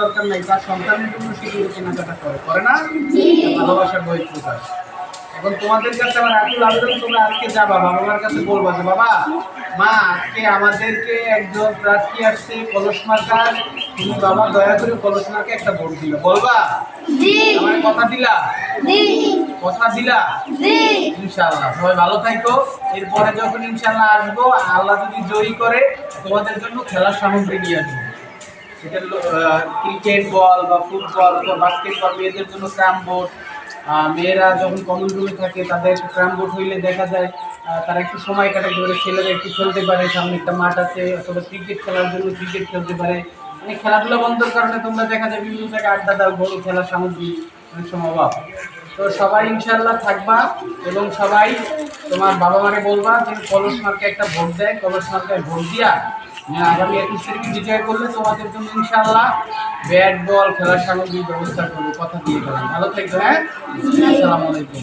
দরকার নাই। তার সন্তানের জন্য সেগুলো কেনাকাটা করে করে না? ভালোবাসার বই প্রকাশ এখন তোমাদের কাছে আমার আকুল আবেদন তোমরা আজকে যাবা বাবা মার কাছে বলবা যে বাবা মা আজকে আমাদেরকে একজন প্রার্থী আসছে কলস মার্কার। তুমি বাবা দয়া করে কলস মার্কে একটা ভোট দিলে। বলবা? আমার কথা দিলা? কথা দিলা? জি। ইনশাআল্লাহ। সবাই ভালো থাকো এরপরে যখন ইনশাল্লাহ আসব আল্লাহ যদি জয়ী করে তোমাদের জন্য খেলার সামগ্রী নিয়ে আসব। ক্রিকেট বল বা ফুটবল বা বাস্কেটবল মেয়েদের জন্য ক্রাম বোর্ড মেয়েরা যখন কমন রুমে থাকে, তাদের ক্রাম বোর্ড হইলে দেখা যায় তারা একটু সময় কাটাতে পারে, ছেলেরা একটু খেলতে পারে, সামনে একটা মাঠ আছে, অথবা ক্রিকেট খেলার জন্য ক্রিকেট খেলতে পারে। মানে খেলাধুলা বন্ধর কারণে তোমরা দেখা যায় বিভিন্ন জায়গায় আড্ডা দাও, বড় খেলার সামগ্রী অনেক সময় অভাব তো সবাই ইনশাল্লাহ থাকবা এবং সবাই তোমার বাবা মারে বলবা যে কলস মার্কে একটা ভোট দেয় কলস মার্কে ভোট দিয়া হ্যাঁ, আগামী একুশ তারিখে বিজয় করলে তোমাদের জন্য ইনশাল্লাহ ব্যাট বল খেলার সামগ্রীর ব্যবস্থা করব। কথা দিয়ে গেলাম। ভালো থাকবে হ্যাঁ? আসসালামু আলাইকুম।